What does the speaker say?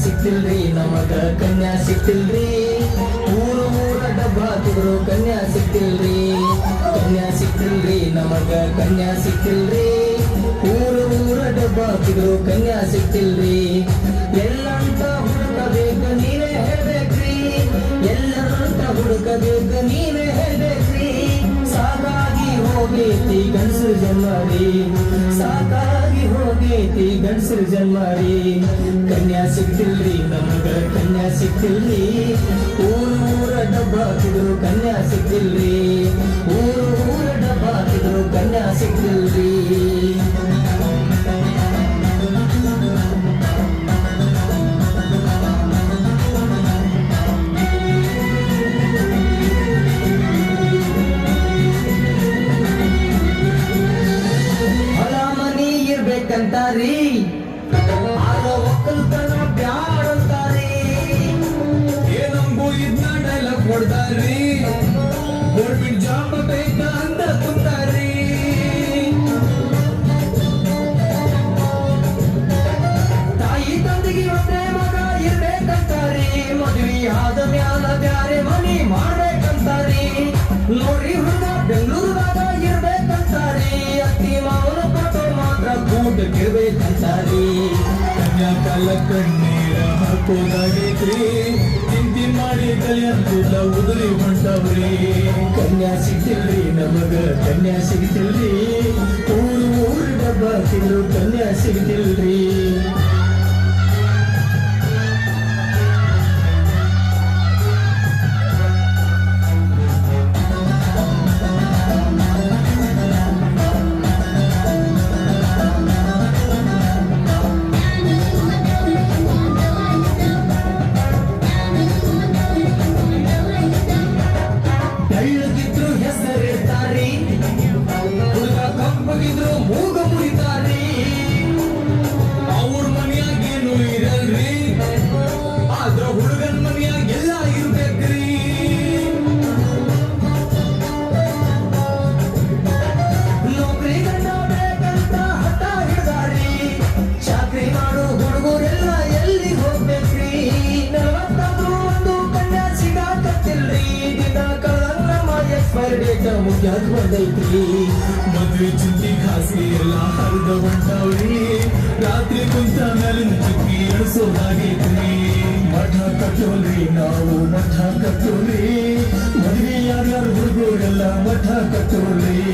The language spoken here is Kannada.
ಸಿಕ್ತಿಲ್ರಿ, ನಮಗ ಕನ್ಯಾ ಸಿಕ್ತಿಲ್ರಿ. ಊರ ಊರ ಡಬ್ಬ ಹಾಕಿದ್ರು ಕನ್ಯಾ ಸಿಕ್ತಿಲ್ರಿ. ಕನ್ಯಾ ಸಿಕ್ತಿಲ್ರಿ, ನಮಗ ಕನ್ಯಾ ಸಿಕ್ತಿಲ್ರಿ. ಊರ ಊರ ಡಬ್ಬ ಹಾಕಿದ್ರು ಕನ್ಯಾ ಸಿಕ್ತಿಲ್ರಿ. ಎಲ್ಲಂತ ಹುಡುಕಬೇಕು ನೀನೇ ಹೇಳ್ಬೇಕ್ರಿ. ಎಲ್ಲರಂತ ಹುಡುಕಬೇಕ ನೀನೇ ಹೇಳ್ಬೇಕ್ರಿ. ಸಾಗಾಗಿ ಹೋಗೈತಿ ಗಂಡಸರು ಜನ್ಮಾರಿ. ಸಾಕಾಗಿ ಹೋಗೈತಿ ಗಂಡಸರು ಜನ್ಮಾರಿ ಕನ್ಯಾ ಸಿಕ್ತಿಲ್ರಿ ನಮಗ ಕನ್ಯಾ ಸಿಕ್ತಿಲ್ರಿ ಊರು ಊರ ಡಬ್ಬ ಹಾಕಿದ್ರು ಕನ್ಯಾ ಸಿಕ್ತಿಲ್ರಿ ಊರು ಇರ್ಬೇಕಂತಾರಿ ಆಗ ಒಕ್ಕಲ್ತನ ಬ್ಯಾಡಂತಾರಿ ಏನಂಬು ಇದ್ನ ಡೈಲಾಗ್ ಕೊಡ್ತಾರ್ರಿ ಗೌರ್ಮೆಂಟ್ ಜಾಬ್ ಬೇಕ ಅಂತ ಕುಂತಾರಿ ತಾಯಿ ತಂದೆಗೆ ಒಂದೇ ಮಗ ಇರ್ಬೇಕಂತಾರಿ? ಮದುವೆ ಆದ ಮ್ಯಾಲ ಬ್ಯಾರೆ ಮನಿ ಮಾಡ್ಬೇಕಂತಾರಿ? ನೋಡ್ರಿ ಹುಡುಗ ಬೆಂಗಳೂರದಾಗ ಕೂಟಕ್ಕಿರ್ಬೇಕಂತಾರಿ ಕನ್ಯಾಕಾಲ ಕಣ್ಣೀರ ಹಾಕೋದಾಗೈತ್ರಿ ನಿಂತಿ ಮಾಡಿ ಕಲಿಯಂತಿಲ್ಲ ಉದುರಿ ಹೊಂಟವ್ರಿ. ಕನ್ಯಾ ಸಿಗ್ತಿಲ್ರಿ ನಮಗ ಕನ್ಯಾ ಸಿಗ್ತಿಲ್ರಿ ಊರು ಊರು ಡಬ್ಬ ತಿಂದು ಕನ್ಯಾ ಸಿಗ್ತಿಲ್ರಿ ಮುಗ್ಯಾಕ್ ಬಂದೈತ್ರಿ ಮದ್ವೆ ಚಿಂತಿ ಖಾಸಿ ಎಲ್ಲ ಹರಿದ ಹೊಂಟವ್ರಿ. ರಾತ್ರಿ ಕುಂತ ಮೇಲಿನ ಚುಕ್ಕಿ ಎಳಿಸೋದಾಗೈತ್ರಿ ಮಠ ಕಟ್ಟೋಲ್ರಿ ನಾವು ಮಠ ಕಟ್ಟೋಲ್ರಿ ಮದ್ವೆ ಯಾರ್ಯಾರು ಹುಡುಗರೆಲ್ಲ ಮಠ ಕಟ್ಟೋಲ್ರಿ